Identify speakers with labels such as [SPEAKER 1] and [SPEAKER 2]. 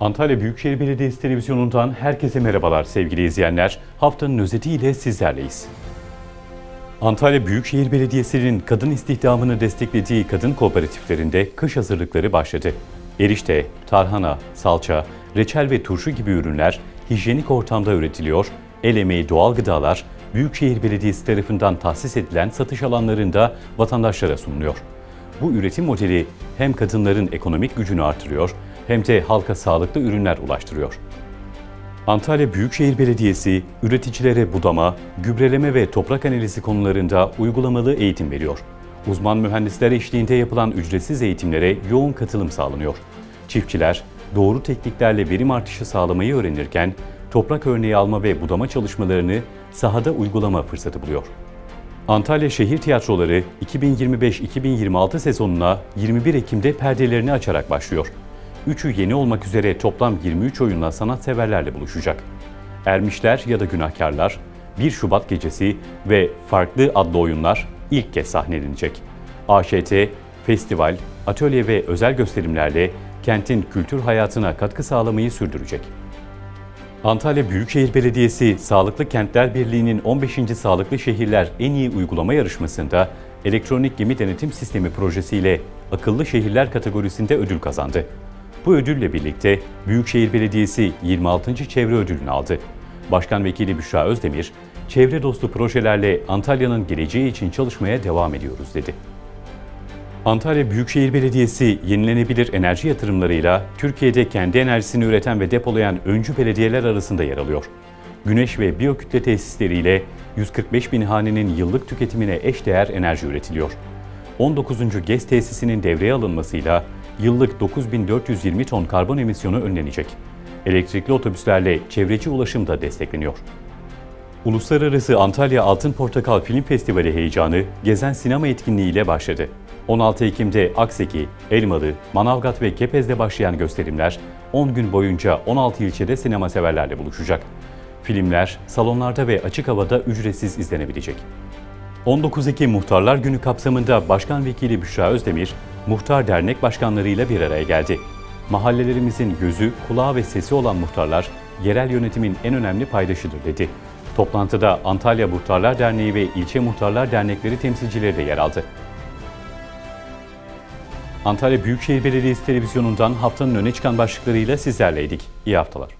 [SPEAKER 1] Antalya Büyükşehir Belediyesi Televizyonu'ndan herkese merhabalar sevgili izleyenler. Haftanın özetiyle sizlerleyiz. Antalya Büyükşehir Belediyesi'nin kadın istihdamını desteklediği kadın kooperatiflerinde kış hazırlıkları başladı. Erişte, tarhana, salça, reçel ve turşu gibi ürünler hijyenik ortamda üretiliyor, el emeği doğal gıdalar Büyükşehir Belediyesi tarafından tahsis edilen satış alanlarında vatandaşlara sunuluyor. Bu üretim modeli hem kadınların ekonomik gücünü artırıyor hem de halka sağlıklı ürünler ulaştırıyor. Antalya Büyükşehir Belediyesi üreticilere budama, gübreleme ve toprak analizi konularında uygulamalı eğitim veriyor. Uzman mühendisler eşliğinde yapılan ücretsiz eğitimlere yoğun katılım sağlanıyor. Çiftçiler doğru tekniklerle verim artışı sağlamayı öğrenirken toprak örneği alma ve budama çalışmalarını sahada uygulama fırsatı buluyor. Antalya Şehir Tiyatroları 2025-2026 sezonuna 21 Ekim'de perdelerini açarak başlıyor. Üçü yeni olmak üzere toplam 23 oyunla sanatseverlerle buluşacak. Ermişler ya da Günahkarlar, 1 Şubat Gecesi ve Farklı adlı oyunlar ilk kez sahnelenecek. AŞT, festival, atölye ve özel gösterimlerle kentin kültür hayatına katkı sağlamayı sürdürecek. Antalya Büyükşehir Belediyesi Sağlıklı Kentler Birliği'nin 15. Sağlıklı Şehirler En İyi Uygulama Yarışması'nda elektronik gemi denetim sistemi projesiyle akıllı şehirler kategorisinde ödül kazandı. Bu ödülle birlikte Büyükşehir Belediyesi 26. çevre ödülünü aldı. Başkan Vekili Büşra Özdemir, çevre dostu projelerle Antalya'nın geleceği için çalışmaya devam ediyoruz dedi. Antalya Büyükşehir Belediyesi yenilenebilir enerji yatırımlarıyla Türkiye'de kendi enerjisini üreten ve depolayan öncü belediyeler arasında yer alıyor. Güneş ve biyokütle tesisleriyle 145 bin hanenin yıllık tüketimine eşdeğer enerji üretiliyor. 19. GES tesisinin devreye alınmasıyla yıllık 9420 ton karbon emisyonu önlenecek. Elektrikli otobüslerle çevreci ulaşım da destekleniyor. Uluslararası Antalya Altın Portakal Film Festivali heyecanı Gezen Sinema etkinliği ile başladı. 16 Ekim'de Akseki, Elmalı, Manavgat ve Kepez'de başlayan gösterimler 10 gün boyunca 16 ilçede sinema severlerle buluşacak. Filmler salonlarda ve açık havada ücretsiz izlenebilecek. 19 Ekim Muhtarlar Günü kapsamında Başkan Vekili Büşra Özdemir, muhtar dernek başkanlarıyla bir araya geldi. Mahallelerimizin gözü, kulağı ve sesi olan muhtarlar, yerel yönetimin en önemli paydaşıdır dedi. Toplantıda Antalya Muhtarlar Derneği ve İlçe Muhtarlar Dernekleri temsilcileri de yer aldı. Antalya Büyükşehir Belediyesi Televizyonu'ndan haftanın öne çıkan başlıklarıyla sizlerleydik. İyi haftalar.